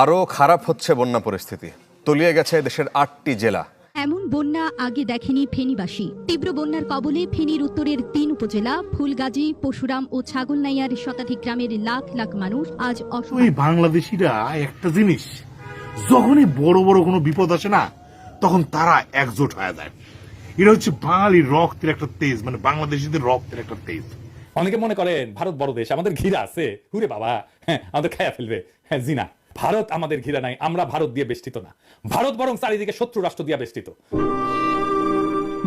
আরও খারাপ হচ্ছে বন্যা পরিস্থিতি। তলিয়ে গেছে দেশের আটটি জেলা। এমন বন্যা আগে দেখেনি ফেনীবাসী। তীব্র বন্যার কবলে ফেনীর উত্তরের তিন উপজেলা ফুলগাজী পশুরাম ও ছাগলনাইয়ার শতাধিক গ্রামের লাখ লাখ মানুষ আজ অসহায় বাংলাদেশিরা একটা জিনিস যখনই বড় বড় কোনো বিপদ আসে না তখন তারা একজোট হয়ে যায়। এটা হচ্ছে বাঙালির রক্তের একটা তেজ মানে বাংলাদেশিদের রক্তের একটা তেজ। অনেকে মনে করেন ভারত বড় দেশ আমাদের ঘিরা আছে। হুরে বাবা হ্যাঁ আমাদের খায়া ফেলবে। হ্যাঁ জিনা। ভারত আমাদের ঘিরে নাই, আমরা ভারত দিয়ে বেষ্টিত না। ভারত বরং চারিদিকে শত্রু রাষ্ট্র দিয়ে বেষ্টিত।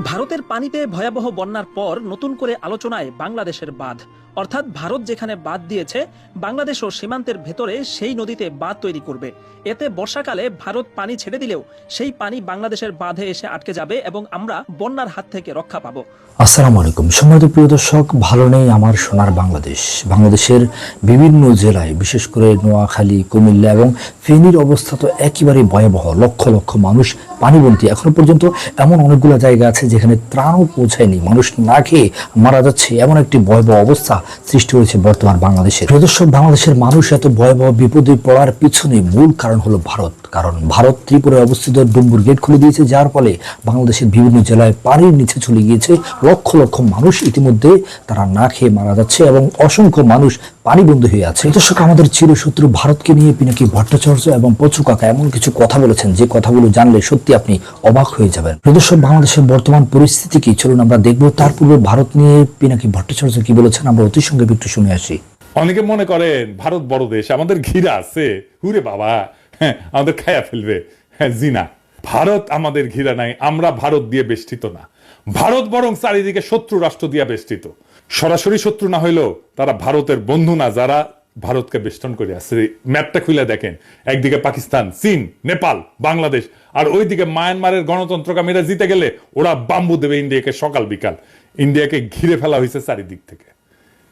ভারতের পানিতে ভয়াবহ বন্যার পর নতুন করে আলোচনায় বাংলাদেশের বাঁধ। অর্থাৎ ভারত যেখানে বাঁধ দিয়েছে বাংলাদেশও সীমান্তের ভেতরে সেই নদীতে বাঁধ তৈরি করবে। এতে বর্ষাকালে ভারত পানি ছেড়ে দিলেও সেই পানি বাংলাদেশের বাঁধে এসে আটকে যাবে এবং আমরা বন্যার হাত থেকে রক্ষা পাবো। আসসালামু আলাইকুম। সম্মানিত প্রিয় দর্শক, ভালো নেই আমার সোনার বাংলাদেশ। বাংলাদেশের বিভিন্ন জেলায়, বিশেষ করে নোয়াখালী, কুমিল্লা এবং ফেনীর অবস্থা তো একেবারে ভয়াবহ। লক্ষ লক্ষ মানুষ পানিবন্তী এখনও পর্যন্ত এমন অনেকগুলো জায়গা আছে যেখানে ত্রাণও পৌঁছায়নি। মানুষ না খেয়ে মারা যাচ্ছে। এমন একটি ভয়াবহ অবস্থা সৃষ্টি হয়েছে বর্তমান বাংলাদেশের প্রদর্শক বাংলাদেশের মানুষ এত ভয়াবহ বিপদে পড়ার পিছনে মূল কারণ হলো ভারত। কারণ ভারত ত্রিপুরায় অবস্থিত ডুম্বুর গেট খুলে দিয়েছে, যার ফলে বাংলাদেশের বিভিন্ন জেলায় পানির নিচে চলে গিয়েছে। লক্ষ লক্ষ মানুষ ইতিমধ্যে তারা না খেয়ে মারা যাচ্ছে এবং অসংখ্য মানুষ পানিবন্দী হয়ে আছে। দর্শক আমাদের চিরশত্রু ভারতকে নিয়ে পিনাকি ভট্টাচার্য এবং পচু কাকা এমন কিছু কথা বলেছেন, যে কথাগুলো জানলে সত্যি আপনি অবাক হয়ে যাবেন। দর্শক, বাংলাদেশের বর্তমান পরিস্থিতি কি? চলুন আমরা দেখব, তার পূর্বে ভারত নিয়ে পিনাকি ভট্টাচার্য কি বলেছেন, আমরা অতি সঙ্গে একটু শুনে আসি। অনেকে মনে করেন, ভারত বড় দেশ, আমাদের ঘিরা আছে। হুরে বাবা! হ্যাঁ আমাদের খায়া ফেলবে। হ্যাঁ জিনা। ভারত আমাদের ঘিরা নাই, আমরা ভারত দিয়ে বেষ্টিত না। ভারত বরং চারিদিকে শত্রু রাষ্ট্র দিয়ে বেষ্টিত। সরাসরি শত্রু না হইলেও তারা ভারতের বন্ধু না, যারা ভারতকে বেষ্টন করে আছে। ম্যাপটা খুলে দেখেন। একদিকে পাকিস্তান, চীন, নেপাল, বাংলাদেশ, আর ওইদিকে মায়ানমারের গণতন্ত্রকামীরা জিতে গেলে ওরা বাম্বু দেবে ইন্ডিয়াকে সকাল বিকাল। ইন্ডিয়াকে ঘিরে ফেলা হয়েছে চারিদিক থেকে।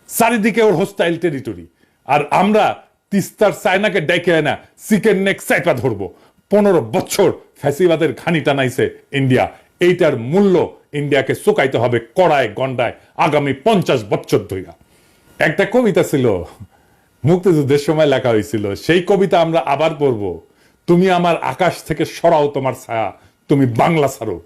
চারিদিকে ওর হোস্টাইল টেরিটরি আর আমরা তিস্তার চায়নাকে ডেকে আনা চিকেন নেক চাইপা ধরবো। পনেরো বছর ফ্যাসিবাদের ঘানি টানাইছে ইন্ডিয়া। এইটার মূল্য ইন্ডিয়াকে চোকাইতে হবে কড়ায় গন্ডায় আগামী পঞ্চাশ বছর ধইরা। একটা কবিতা ছিল, মুক্তিযুদ্ধের সময় লেখা হয়েছিল সেই কবিতা আমরা আবার পড়ব। তুমি আমার আকাশ থেকে সরাও তোমার ছায়া, তুমি বাংলা ছাড়ো।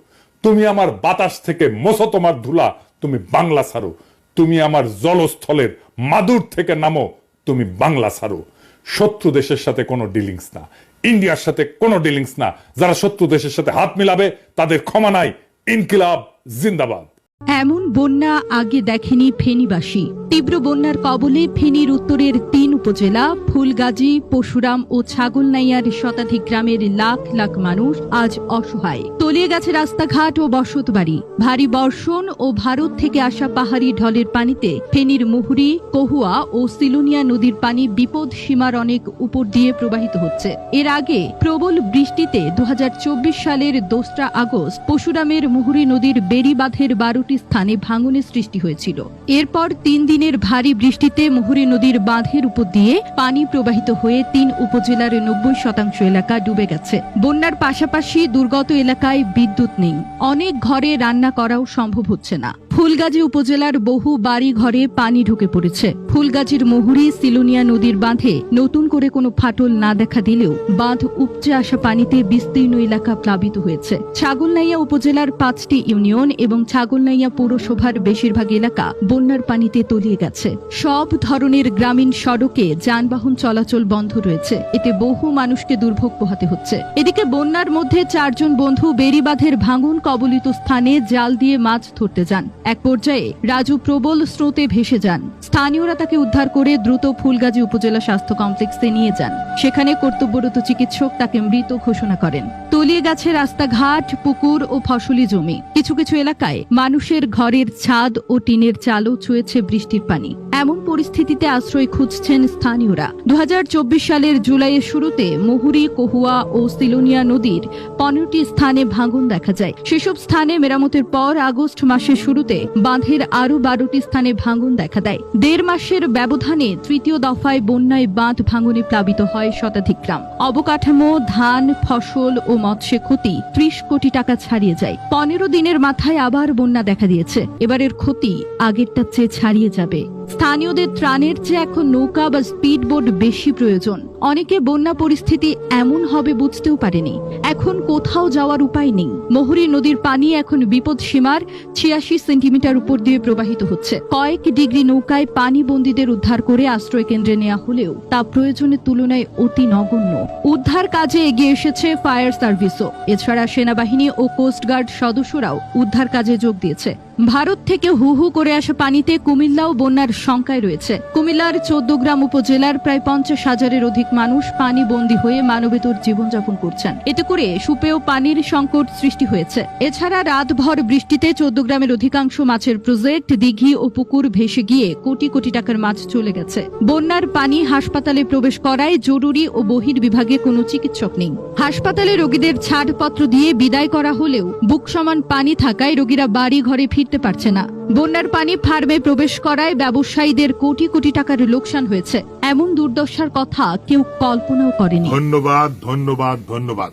তুমি আমার বাতাস থেকে মোছো তোমার ধুলা, তুমি বাংলা ছাড়ো। তুমি আমার জলস্থলের মাদুর থেকে নামো, তুমি বাংলা ছাড়ো। শত্রু দেশের সাথে কোনো ডিলিংস না। ইন্ডিয়ার সাথে কোনো ডিলিংস না। যারা শত্রু দেশের সাথে হাত মিলাবে, তাদের ক্ষমা নাই। ইনকিলাব, জিন্দাবাদ। এমন বন্যা আগে দেখেনি ফেনীবাসী। তীব্র বন্যার কবলে ফেনীর উত্তরের তিন উপজেলা, ফুলগাজী পশুরাম ও ছাগলনাইয়ার শতাধিক গ্রামের লাখ লাখ মানুষ আজ অসহায়। তলিয়ে গেছে রাস্তাঘাট ও বসত বাড়ি ভারী বর্ষণ ও ভারত থেকে আসা পাহাড়ি ঢলের পানিতে ফেনীর মুহুরী, কহুয়া ও সিলুনিয়া নদীর পানি বিপদ সীমার অনেক উপর দিয়ে প্রবাহিত হচ্ছে। এর আগে প্রবল বৃষ্টিতে দু হাজার চব্বিশ সালের দোসরা আগস্ট পশুরামের মুহুরী নদীর বেড়িবাঁধের বারোটি স্থানে ভাঙনের সৃষ্টি হয়েছিল। এরপর তিন দিনের ভারী বৃষ্টিতে মুহুরী নদীর বাঁধের উপর দিয়ে পানি প্রবাহিত হয়ে তিন উপজেলার নব্বই শতাংশ এলাকা ডুবে গেছে। বন্যার পাশাপাশি দুর্গত এলাকায় বিদ্যুৎ নেই। অনেক ঘরে রান্না করাও সম্ভব হচ্ছে না। ফুলগাজী উপজেলার বহু বাড়ি ঘরে পানি ঢুকে পড়েছে। ফুলগাজীর মহুরী সিলুনিয়া নদীর বাঁধে নতুন করে কোনো ফাটল না দেখা দিলেও বাঁধ উপচে আসা পানিতে বিস্তীর্ণ এলাকা প্লাবিত হয়েছে। ছাগলনাইয়া উপজেলার পাঁচটি ইউনিয়ন এবং ছাগলনাইয়া পৌরসভার বেশিরভাগ এলাকা বন্যার পানিতে তলিয়ে গেছে। সব ধরনের গ্রামীণ সড়কে যানবাহন চলাচল বন্ধ রয়েছে। এতে বহু মানুষকে দুর্ভোগ পোহাতে হচ্ছে। এদিকে বন্যার মধ্যে চারজন বন্ধু বেড়িবাঁধের ভাঙন কবলিত স্থানে জাল দিয়ে মাছ ধরতে যান। এক পর্যায়ে রাজু প্রবল স্রোতে ভেসে যান। স্থানীয়রা তাকে উদ্ধার করে দ্রুত ফুলগাজী উপজেলা স্বাস্থ্য কমপ্লেক্সে নিয়ে যান। সেখানে কর্তব্যরত চিকিৎসক তাকে মৃত ঘোষণা করেন। তলিয়ে গেছে রাস্তাঘাট, পুকুর ও ফসলি জমি। কিছু কিছু এলাকায় মানুষের ঘরের ছাদ ও টিনের চালও ছুঁয়েছে বৃষ্টির পানি। এমন পরিস্থিতিতে আশ্রয় খুঁজছেন স্থানীয়রা। দু হাজার চব্বিশ সালের জুলাইয়ের শুরুতে মুহুরী, কহুয়া ও সিলোনিয়া নদীর পনেরোটি স্থানে ভাঙন দেখা যায়। সেসব স্থানে মেরামতের পর আগস্ট মাসের শুরুতে বাঁধের আরও বারোটি স্থানে ভাঙন দেখা দেয়। দেড় মাসের ব্যবধানে তৃতীয় দফায় বন্যায় বাঁধ ভাঙনে প্লাবিত হয় শতাধিক গ্রাম। অবকাঠামো, ধান, ফসল ও মৎস্যে ক্ষতি ত্রিশ কোটি টাকা ছাড়িয়ে যায়। পনেরো দিনের মাথায় আবার বন্যা দেখা দিয়েছে। এবারের ক্ষতি আগেরটার চেয়ে ছাড়িয়ে যাবে। স্থানীয়দের ত্রাণের চেয়ে এখন নৌকা বা স্পিড বোট বেশি প্রয়োজন। অনেকে বন্যা পরিস্থিতি এমন হবে বুঝতেও পারেনি। এখন কোথাও যাওয়ার উপায় নেই। মহুরী নদীর পানি এখন বিপদ সীমার ছিয়াশি সেন্টিমিটার উপর দিয়ে প্রবাহিত হচ্ছে। কয়েক ডিগ্রি নৌকায় পানি বন্দীদের উদ্ধার করে আশ্রয় কেন্দ্রে নেওয়া হলেও তা প্রয়োজনের তুলনায় অতি নগণ্য। উদ্ধার কাজে এগিয়ে এসেছে ফায়ার সার্ভিসও। এছাড়া সেনাবাহিনী ও কোস্টগার্ড সদস্যরাও উদ্ধার কাজে যোগ দিয়েছে। ভারত থেকে হু হু করে আসা পানিতে কুমিল্লাও বন্যার শঙ্কায় রয়েছে। কুমিল্লার চোদ্দগ্রাম উপজেলার প্রায় পঞ্চাশ হাজারের অধিক মানুষ পানি বন্দী হয়ে মানবেতর জীবনযাপন করছেন। এতে করে সুপেয় পানির সংকট সৃষ্টি হয়েছে। এছাড়া রাতভর বৃষ্টিতে চোদ্দগ্রামের অধিকাংশ মাছের প্রজেক্ট, দিঘি ও পুকুর ভেসে গিয়ে কোটি কোটি টাকার মাছ চলে গেছে। বন্যার পানি হাসপাতালে প্রবেশ করায় জরুরি ও বহির বিভাগে কোনো চিকিৎসক নেই। হাসপাতালে রোগীদের ছাড়পত্র দিয়ে বিদায় করা হলেও বুক সমান পানি থাকায় রোগীরা বাড়ি ঘরে ফিরতে পারছে না। বন্যার পানি ফার্মে প্রবেশ করায় ব্যবসায়ীদের কোটি কোটি টাকার লোকসান হয়েছে। এমন দুর্দশার কথা কেউ কল্পনাও করেনি। ধন্যবাদ ধন্যবাদ ধন্যবাদ।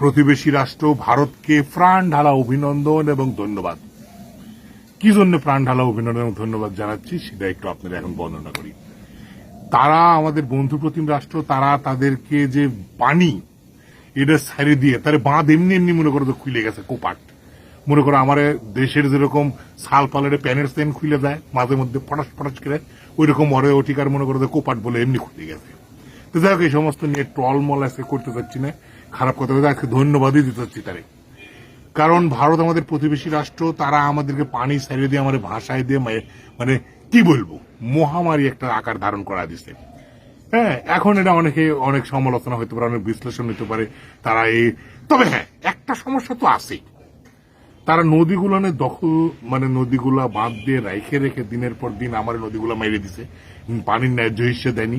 প্রতিবেশী রাষ্ট্র, ভারতকে প্রাণ ঢালা অভিনন্দন এবং ধন্যবাদ। কি জন্য প্রাণ ঢালা অভিনন্দন এবং ধন্যবাদ জানাচ্ছি সেটা একটু আপনারা এখন বর্ণনা করি। তারা আমাদের বন্ধু প্রতিম রাষ্ট্র, তারা তাদেরকে যে পানি এটা ছাড়ে দিয়ে তার বাঁধ এমনি এমনি মনে করো তো খুলে গেছে, কোপাট। মনে করো আমার দেশের যেরকম সাল পালের প্যানের সেন খুলে দেয়, মাঝে মধ্যে ফটাস ফটাস করে ওই রকম অরে ওটিকার মনে করো কোপাট বলে এমনি খুলে গেছে। তো যাই হোক, এই সমস্ত নিয়ে টল মল আজকে করতে চাচ্ছি না। খারাপ কথা বলতে আজকে ধন্যবাদই দিতে চাচ্ছি তারে। কারণ ভারত আমাদের প্রতিবেশী রাষ্ট্র, তারা আমাদেরকে পানি ছাড়িয়ে দিয়ে, আমাদের ভাষায় দিয়ে, মানে- মানে কি বলব, মহামারী একটা আকার ধারণ করা দিছে। হ্যাঁ এখন এটা অনেকে, অনেক সমালোচনা হতে পারে, অনেক বিশ্লেষণ হতে পারে, তারা এই, তবে হ্যাঁ একটা সমস্যা তো আছেই। তারা নদীগুলো দখল মানে নদীগুলা বাঁধ দিয়ে রেখে রেখে দিনের পর দিন আমার নদীগুলা মেরে দিছে। পানির ন্যায্য হিসেবে দেয়নি।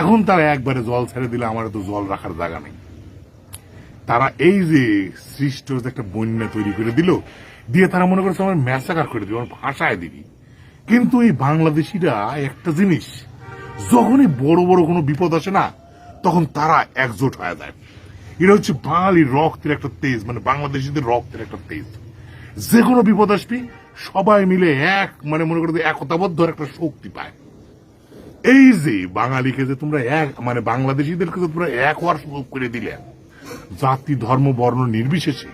এখন তারা একবারে জল ছেড়ে দিলে আমার তো জল রাখার জায়গা নেই। তারা এই যে সৃষ্ট একটা বন্যা তৈরি করে দিল, দিয়ে তারা মনে করছে, আমার ম্যাসাকার করে দিবি, আমার ভাষায় দিবি। কিন্তু এই বাংলাদেশিরা একটা জিনিস, যখনই বড় বড় কোনো বিপদ আসে না, তখন তারা একজোট হয়ে যায়। এটা হচ্ছে বাঙালির রক্তের একটা তেজ মানে বাংলাদেশিদের রক্তের একটা তেজ। যে কোনো বিপদ আসবি, সবাই মিলে এক মানে মনে করো একতাবদ্ধ একটা শক্তি পায়। এই যে বাঙালিকে যে তোমরা এক মানে বাংলাদেশিদেরকে তোমরা এক হওয়ার সুযোগ করে দিলে, জাতি, ধর্ম, বর্ণ নির্বিশেষে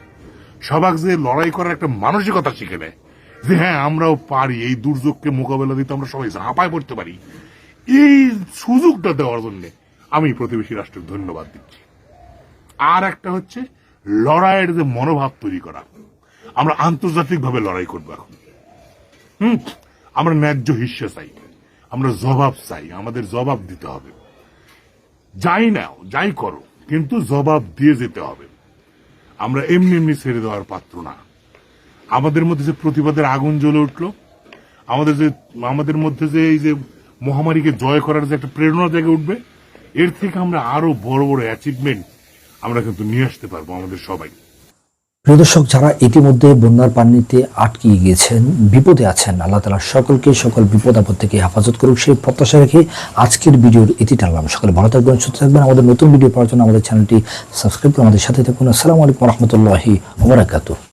সবাক যে লড়াই করার একটা মানসিকতা শিখে নেয়, যে হ্যাঁ আমরাও পারি, এই দুর্যোগকে মোকাবেলা দিতে আমরা সবাই ঝাঁপায় পড়তে পারি, এই সুযোগটা দেওয়ার জন্য আমি প্রতিবেশী রাষ্ট্রকে ধন্যবাদ দিচ্ছি। আর একটা হচ্ছে লড়াইয়ের যে মনোভাব তৈরি করা। আমরা আন্তর্জাতিকভাবে লড়াই করব এখন। হুম? আমরা ন্যায্য হিস্সা চাই। আমরা জবাব চাই। আমাদের জবাব দিতে হবে। যাই নাও, যাই করো, কিন্তু জবাব দিয়ে যেতে হবে। আমরা এমনি এমনি ছেড়ে দেওয়ার পাত্র না। আমাদের মধ্যে যে প্রতিবাদের আগুন জ্বলে উঠল, আমাদের যে, আমাদের মধ্যে যে এই যে মহামারীকে জয় করার যে একটা প্রেরণা জেগে উঠবে, এর থেকে আমরা আরও বড় বড় অ্যাচিভমেন্ট আমরা কিন্তু নিয়ে আসতে পারব আমাদের সবাই। প্রিয় দর্শক, যারা ইতিমধ্যে বন্যার পানিতে আটকিয়ে গিয়েছেন, বিপদে আছেন, আল্লাহ তালা সকলকে সকল বিপদ আপদ থেকে হেফাজত করুক, সেই প্রত্যাশা রেখে আজকের ভিডিওর এটি টানলাম। সকলে ভালো থাকবেন, সুস্থ থাকবেন। আমাদের নতুন ভিডিও পাওয়ার জন্য আমাদের চ্যানেলটি সাবস্ক্রাইব করে আমাদের সাথে থাকুন। আসসালামু আলাইকুম রহমতুল্লাহি